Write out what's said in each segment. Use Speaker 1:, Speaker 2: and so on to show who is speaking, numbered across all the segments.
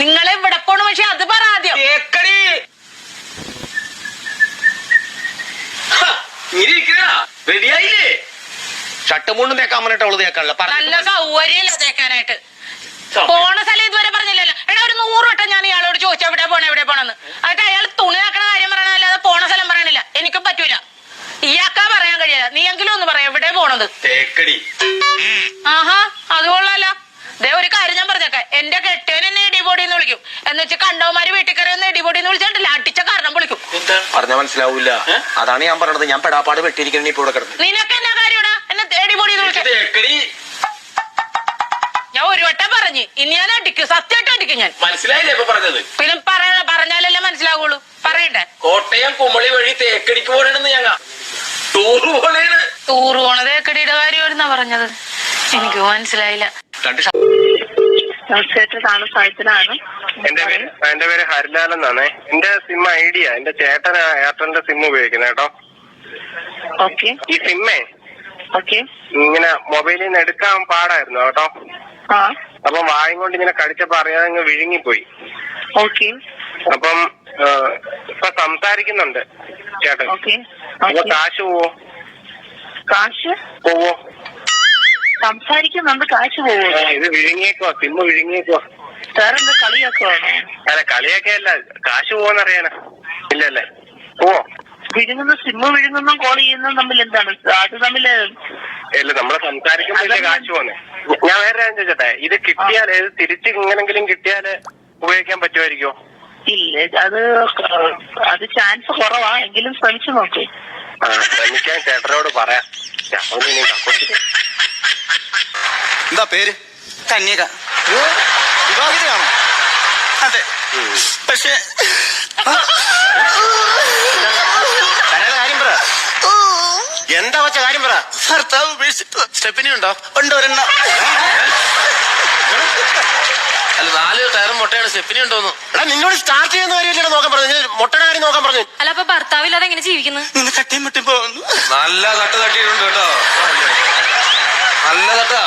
Speaker 1: നിങ്ങൾ ഇവിടെ പോണ പക്ഷെ അത് പറ ആദ്യം.
Speaker 2: റെഡിയായില്ലേ ഷർട്ട് മുണ്ടും തേക്കാൻ പറഞ്ഞിട്ട് അവൾ
Speaker 1: നല്ല സൗകര്യമില്ല തേക്കാനായിട്ട്. പോണ സ്ഥലം ഇതുവരെ പറഞ്ഞില്ലല്ലോ. എടാ ഒരു നൂറ് വട്ടം ഞാൻ ഇയാളോട് ചോദിച്ചു എവിടെ പോണ എവിടെ പോണെന്ന്. അത് അയാൾ തുണി ആക്കണ കാര്യം പറയണല്ലാതെ പോണ സ്ഥലം പറയണില്ല. എനിക്കും പറ്റൂല. ഇയാക്കാ പറയാൻ കഴിയില്ല നീ എങ്കിലും ഒന്ന് പറയാം എവിടെ പോണത്?
Speaker 2: തേക്കടി.
Speaker 1: ആഹാ അത് കൊള്ളാലോ ദേ ഒരു കാര്യം ഞാൻ പറഞ്ഞേക്കെ എന്റെ കെട്ടിയൻ എന്നെ ഇടിപൊടി എന്ന് വിളിക്കും എന്ന് വെച്ച് കണ്ടവന്മാര് വീട്ടിൽ കയറി ഒന്ന് ഇടിപൊടി എന്ന് വിളിച്ചിട്ടില്ല അടിച്ച കാരണം വിളിക്കും
Speaker 2: പറഞ്ഞാ മനസ്സിലാവൂല അതാണ് ഞാൻ പറഞ്ഞത് ഞാൻ പെടാപ്പാട് വെട്ടിയിരിക്കണ ഇപ്പൊ ഇവിടെ കിടന്ന്
Speaker 1: നിനക്ക് എന്നാ കാര്യടാ എന്നെ ഇടിപൊടി എന്ന് വിളിച്ചത് ഞാൻ ഒരു വട്ടം പറഞ്ഞു ഇനി ഞാൻ അടിക്കും സത്യമായിട്ട് അടിക്കും ഞാൻ
Speaker 2: മനസ്സിലായില്ലേ ഇപ്പൊ പറഞ്ഞത്
Speaker 1: പിന്നെ പറയണ പറഞ്ഞാലല്ലേ മനസ്സിലാവുള്ളൂ പറയണ്ടേ
Speaker 2: കോട്ടയം കുമളി വഴി തേക്കടിക്ക് പോകണെന്ന് ഞങ്ങ ടൂറ് പോണേണ്
Speaker 1: ടൂറ് പോണത് തേക്കടിയുടെ കാര്യമായിരുന്നാ പറഞ്ഞത് എനിക്ക് മനസ്സിലായില്ല
Speaker 3: തീർച്ചയായിട്ടും സായത്തിലാണ്
Speaker 4: എന്റെ പേര് എന്റെ പേര് ഹരിലാൽ എന്നാണ്. എന്റെ സിം ഐഡിയ എന്റെ ചേട്ടൻ എയർടെലിന്റെ സിം ഉപയോഗിക്കുന്നത് കേട്ടോ.
Speaker 3: ഓക്കെ.
Speaker 4: ഈ സിമ്മേ
Speaker 3: ഓക്കെ.
Speaker 4: ഇങ്ങനെ മൊബൈലിൽ നിന്ന് എടുക്കാൻ പാടായിരുന്നു കേട്ടോ. അപ്പം വായും കൊണ്ട് ഇങ്ങനെ കടിച്ചപ്പോ അറിയാതെ അങ്ങ് വിഴുങ്ങിപ്പോയി.
Speaker 3: ഓക്കെ.
Speaker 4: അപ്പം ഇപ്പൊ സംസാരിക്കുന്നുണ്ട് ചേട്ടൻ. അപ്പൊ കാശ് പോവോ?
Speaker 3: കാശ്?
Speaker 4: പോവോ?
Speaker 3: സംസാരിക്കുന്നുണ്ട് കാശ്
Speaker 4: പോവോ? ഇത് വിഴുങ്ങിയേക്കോ സിമ്മ് വിഴുങ്ങിയേക്കോ
Speaker 3: സാറെന്താ കളിയാക്കുവാണോ
Speaker 4: അല്ല കളിയൊക്കെ അല്ല. കാശ് പോവോന്നറിയാനാ. ഇല്ലല്ലേ? പോവോ
Speaker 3: വിഴുങ്ങുന്ന സിമ്മ് വിഴുങ്ങുന്ന കോൾ ചെയ്യുന്നതും തമ്മിൽ എന്താണ്? അത് തമ്മിൽ
Speaker 4: ഇല്ല നമ്മൾ സംസാരിക്കുമ്പോ ഇല്ലേ കാശ് പോന്നെ. ഞാൻ വേറെ കാര്യം ചോദിച്ചട്ടെ? ഇത് കിട്ടിയാൽ ഇത് തിരിച്ച് ഇങ്ങനെങ്കിലും കിട്ടിയാൽ ഉപയോഗിക്കാൻ പറ്റുമായിരിക്കോ?
Speaker 3: ഇല്ല അത് അത് ചാൻസ് കുറവാ. എങ്കിലും ശ്രമിച്ചു നോക്ക്.
Speaker 4: ആ ശ്രമിക്കാൻ ചേട്ടനോട് പറയാം. ഞാൻ ഇനി കക്കൂസിൽ
Speaker 5: എന്താ പേര്? കന്യക. പക്ഷേ
Speaker 4: കാര്യം പറ. എന്താ വച്ച കാര്യം പറ.
Speaker 5: ഭർത്താവ് ഉപേക്ഷിച്ചു സ്റ്റെപ്പിനി ഉണ്ടോ? ഉണ്ട് ഒരെണ്ണം.
Speaker 2: അല്ല നാല് ടയറും മുട്ടയാണ്. സ്റ്റെപ്പിനി ഉണ്ടോന്നു
Speaker 4: എടാ നിന്നോട് സ്റ്റാർട്ട് ചെയ്യുന്ന കാര്യമല്ലേ നോക്കാൻ പറഞ്ഞു മുട്ടയുടെ കാര്യം നോക്കാൻ പറഞ്ഞു.
Speaker 6: അല്ല അപ്പൊ ഭർത്താവില്ലാതെ എങ്ങനെ ജീവിക്കുന്നു?
Speaker 5: നിന്ന് കട്ടിയും മുട്ടും പോകുന്നു.
Speaker 2: നല്ല തട്ട് തട്ടിയിട്ടുണ്ട് കേട്ടോ. നല്ല തട്ടാ.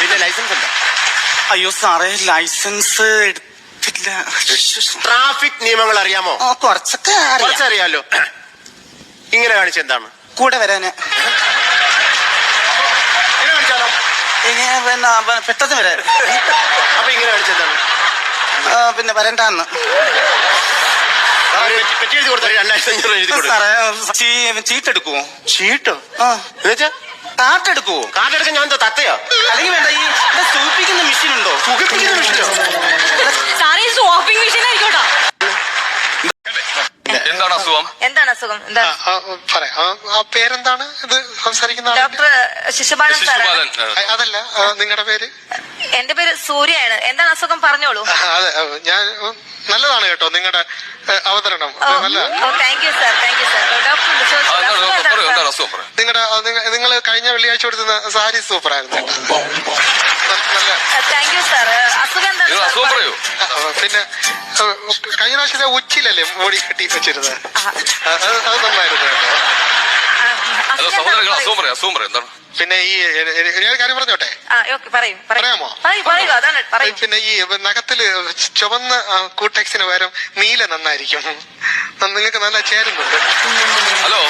Speaker 4: പിന്നെ ലൈസൻസ് ഉണ്ടോ?
Speaker 5: അയ്യോ സാറേ ലൈസൻസ് എടുത്തില്ല
Speaker 4: ട്രാഫിക് നിയമങ്ങൾ അറിയാമോ?
Speaker 5: കുറച്ചൊക്കെ അറിയാം.
Speaker 4: കുറച്ചറിയാലോ? ഇങ്ങനെ കാണിച്ചെന്താണ്
Speaker 5: കൂടെ വരാന്.
Speaker 4: ഇങ്ങനെ
Speaker 5: പിന്നെ പെട്ടെന്ന് വരാൻ
Speaker 4: അപ്പൊ ഇങ്ങനെ കാണിച്ചെന്താണ്
Speaker 5: ആ, പിന്നെ വരണ്ടാന്ന്. ചീട്ടെടുക്കുമോ
Speaker 4: ചീട്ടോ? എന്നുവെച്ചാ
Speaker 5: കാട്ടെടുക്കുവോ
Speaker 4: കാർഡ് എടുക്കാൻ ഞാൻ എന്താ തത്തയോ?
Speaker 5: അല്ലെങ്കിൽ വേണ്ട ഈ ഇവിടെ സൂപ്പിക്കുന്ന മെഷീൻ ഉണ്ടോ?
Speaker 4: സുഖിപ്പിക്കുന്ന മെഷീനോ
Speaker 6: സാറേ ഈ ഷോപ്പിംഗ് മെഷീൻ ആയിക്കോട്ടോ
Speaker 2: എന്താണ് അസുഖം?
Speaker 7: എന്താണ് അസുഖം? എന്താ?
Speaker 8: പറയാം പേരെന്താണ്? ഇത് സംസാരിക്കുന്ന
Speaker 7: ഡോക്ടർ ശിശുപാലൻ സാറാണ്
Speaker 8: അതല്ല നിങ്ങളുടെ പേര്?
Speaker 7: എന്റെ പേര് സൂര്യയാണ് എന്താണ് അസുഖം പറഞ്ഞോളൂ.
Speaker 8: അതെ ഞാൻ നല്ലതാണ് കേട്ടോ നിങ്ങളുടെ അവതരണം. നിങ്ങളുടെ നിങ്ങൾ കഴിഞ്ഞ വെള്ളിയാഴ്ച കൊടുത്തുന്ന സാരി സൂപ്പർ ആയിരുന്നു പിന്നെ കഴിഞ്ഞ പ്രാവശ്യത്തെ ഉച്ചിലല്ലേ മോടി കെട്ടി വെച്ചിരുന്നത്? അത് നന്നായിരുന്നു കേട്ടോ. പിന്നെ ഈ ഞാൻ കാര്യം പറഞ്ഞോട്ടെ?
Speaker 7: ആ ഓക്കെ പറയൂ പറയൂ.
Speaker 8: പറയാമോ?
Speaker 7: പറയൂ പറയൂ അതാണ് പറയൂ.
Speaker 8: പിന്നെ ഈ നഖത്തിൽ ചുവന്ന കൂട്ടക്സിന് പകരം നീല നന്നായിരിക്കും. നിങ്ങൾക്ക് നല്ല ചേരുന്നുണ്ട്
Speaker 2: ഹലോ.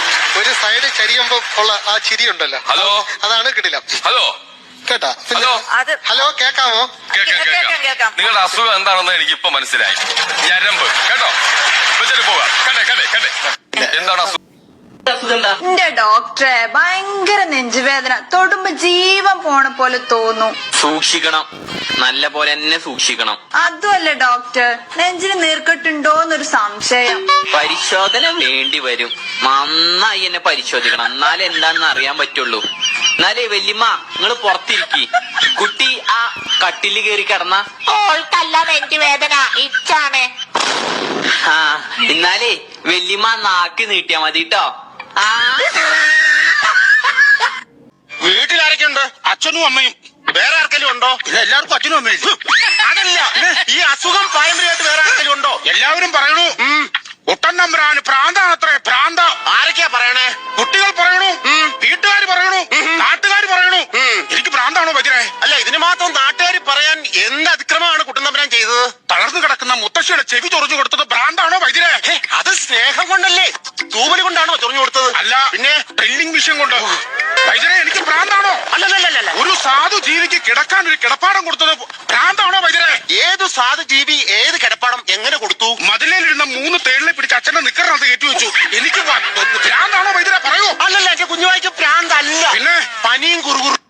Speaker 8: ഒരു സൈഡ് ചരിയുമ്പോ ഉള്ള ആ ചിരി ഉണ്ടല്ലോ.
Speaker 2: ഹലോ?
Speaker 8: അതാണ് കിടില.
Speaker 2: ഹലോ.
Speaker 8: കേട്ടാ?
Speaker 2: ഹലോ?
Speaker 7: അത്
Speaker 8: ഹലോ കേക്കാമോ?
Speaker 2: കേക്കാം
Speaker 7: കേക്കാം,
Speaker 2: കേക്കാം
Speaker 7: കേക്കാം.
Speaker 2: നിങ്ങളുടെ അസുഖം എന്താണെന്ന് എനിക്ക് ഇപ്പൊ മനസ്സിലായി. ഞരമ്പ്. കേട്ടോ? വെച്ചിട്ട് പോവാ കണ്ടേ കണ്ടേ കണ്ടേ. എന്താണ് അസുഖം
Speaker 9: എന്റെ ഡോക്ടറെ ഭയങ്കര നെഞ്ചുവേദന. തൊടുമ്പോ ജീവൻ പോണ പോലെ തോന്നു.
Speaker 10: സൂക്ഷിക്കണം. നല്ല പോലെ തന്നെ സൂക്ഷിക്കണം.
Speaker 9: അതുമല്ല ഡോക്ടർ നെഞ്ചിന് നീർക്കെട്ടുണ്ടോന്നൊരു സംശയം.
Speaker 10: പരിശോധന വേണ്ടി വരും. നന്നായി എന്നെ പരിശോധിക്കണം. എന്നാലേ എന്താണെന്ന് അറിയാൻ പറ്റുള്ളൂ. എന്നാലേ വല്യമ്മ നിങ്ങൾ പുറത്തിരിക്കി. കുട്ടി ആ കട്ടിൽ കയറി കിടന്ന ഓൾക്കല്ല നെഞ്ചു വേദന ഇച്ചാണ് എന്നാലേ വല്യമ്മ നാക്ക് നീട്ടിയാ മതി കേട്ടോ ആ.
Speaker 5: വീട്ടിലാരൊക്കെ അച്ഛനും അമ്മയും.
Speaker 11: വേറെ ആർക്കെങ്കിലും ഉണ്ടോ?
Speaker 5: എല്ലാവർക്കും അച്ഛനും അമ്മയും
Speaker 11: അതല്ല. ഈ അസുഖം പാരമ്പര്യമായിട്ട് വേറെ ആർക്കെങ്കിലും ഉണ്ടോ?
Speaker 5: എല്ലാവരും പറയണു. ഒട്ടൻ നമ്പരാന് പ്രാന്താണത്രേ പ്രാന്ത.
Speaker 11: ആരൊക്കെയാ പറയണേ?
Speaker 5: കുട്ടികൾ പറയണു. വീട്ടുകാർ പറയണു. നാട്ടുകാർ പറയണു. എനിക്ക് പ്രാന്താണോ വൈദ്യരെ
Speaker 11: അല്ല ഇതിന് മാത്രം നാട്ടുകാർ പറയാൻ എന്ത് അതിക്രമമാണ് കുട്ടൻ നമ്പരാൻ ചെയ്തത്?
Speaker 5: തളർന്നു കിടക്കുന്ന മുത്തശ്ശിയുടെ ചെവി ചൊറിഞ്ഞു കൊടുത്തത് ഭ്രാന്താണോ വൈദ്യരെ
Speaker 11: കൊടുത്തത്?
Speaker 5: അല്ല.
Speaker 11: പിന്നെ
Speaker 5: ഡ്രില്ലിംഗ് മെഷീൻ കൊണ്ട്. വൈദ്യനെ എനിക്ക് ഭ്രാന്താണോ?
Speaker 11: അല്ലല്ലല്ല
Speaker 5: ഒരു സാധു ജീവിക്ക് കിടക്കാൻ ഒരു കിടപ്പാടം കൊടുത്തത് ഭ്രാന്താണോ വൈദ്യരെ?
Speaker 11: ഏത് സാധു ജീവി ഏത് കിടപ്പാടം എങ്ങനെ കൊടുത്തു?
Speaker 5: മതിലേലിരുന്ന മൂന്ന് തേളിനെ പിടിച്ച് അച്ഛന്റെ നിക്കറിനകത്ത് കയറ്റി വെച്ചു. എനിക്ക് ഭ്രാന്താണോ വൈദ്യരെ? പറയൂ.
Speaker 11: അല്ലല്ല എന്റെ കുഞ്ഞുവായിക്ക് പ്രാന്തല്ല
Speaker 5: പിന്നെ?
Speaker 11: പനിയും കുറുകുറു.